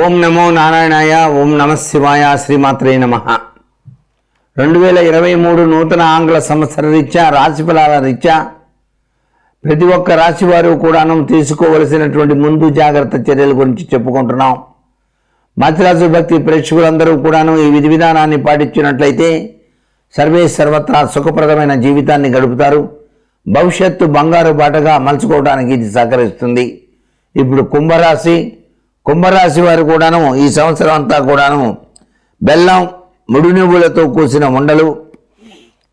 ఓం నమో నారాయణాయ ఓం నమ శివాయ శ్రీమాత్రే నమ. రెండు వేల ఇరవై మూడు నూతన ఆంగ్ల సంవత్సర రీత్యా రాశి ఫలాల రీత్యా ప్రతి ఒక్క రాశి వారు కూడాను తీసుకోవలసినటువంటి ముందు జాగ్రత్త చర్యల గురించి చెప్పుకుంటున్నాం. మధ్యరాజు భక్తి ప్రేక్షకులందరూ కూడాను ఈ విధి విధానాన్ని పాటించినట్లయితే సర్వే సర్వత్రా సుఖప్రదమైన జీవితాన్ని గడుపుతారు. భవిష్యత్తు బంగారు బాటగా మలుచుకోవడానికి ఇది సహకరిస్తుంది. ఇప్పుడు కుంభరాశి కుంభరాశి వారు కూడాను ఈ సంవత్సరం అంతా కూడాను బెల్లం ముడి నువ్వులతో కూసిన ఉండలు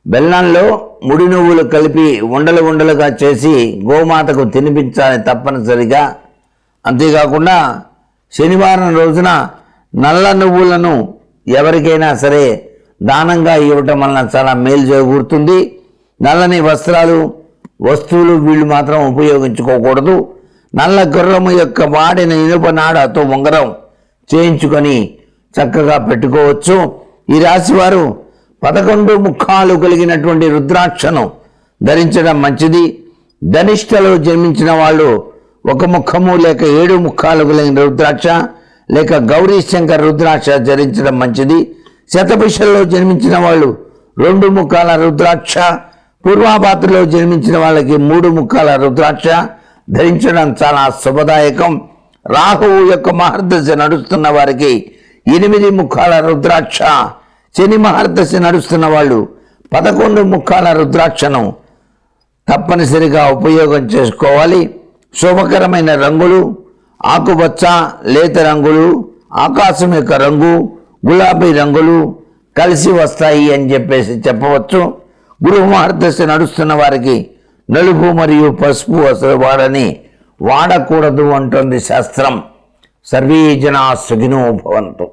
బెల్లంలో ముడి నువ్వులు కలిపి ఉండలు ఉండలుగా చేసి గోమాతకు తినిపించాలి తప్పనిసరిగా. అంతేకాకుండా శనివారం రోజున నల్ల నువ్వులను ఎవరికైనా సరే దానంగా ఇవ్వటం వలన చాలా మేలు చేకూరుతుంది నల్లని వస్త్రాలు వస్తువులు వీళ్ళు మాత్రం ఉపయోగించుకోకూడదు. నల్ల గుర్రము యొక్క వాడిన ఇనుప నాడతో ఉంగరం చేయించుకొని చక్కగా పెట్టుకోవచ్చు. ఈ రాశివారు పదకొండు ముఖాలు కలిగినటువంటి రుద్రాక్షను ధరించడం మంచిది. ధనిష్టలో జన్మించిన వాళ్ళు ఒక ముఖము లేక ఏడు ముఖాలు కలిగిన రుద్రాక్ష లేక గౌరీ శంకర్ రుద్రాక్ష ధరించడం మంచిది. శతభిషల్లో జన్మించిన వాళ్ళు రెండు ముఖాల రుద్రాక్ష పూర్వాపాత్రలో జన్మించిన వాళ్ళకి మూడు ముఖాల రుద్రాక్ష ధరించడం చాలా శుభదాయకం. రాహువు యొక్క మహర్దశ నడుస్తున్న వారికి ఎనిమిది ముఖాల రుద్రాక్ష శని మహర్దశ నడుస్తున్న వాళ్ళు పదకొండు ముఖాల రుద్రాక్షను తప్పనిసరిగా ఉపయోగం చేసుకోవాలి. శుభకరమైన రంగులు ఆకుపచ్చ లేత రంగులు ఆకాశం యొక్క రంగు గులాబీ రంగులు కలిసి వస్తాయి అని చెప్పేసి చెప్పవచ్చు. గృహ మహర్దశ నడుస్తున్న వారికి నలుపు మరియు పసుపు అసలు వాడని వాడకూడదు అంటుంది శాస్త్రం. సర్వే జనా సుఖినో భవంతు.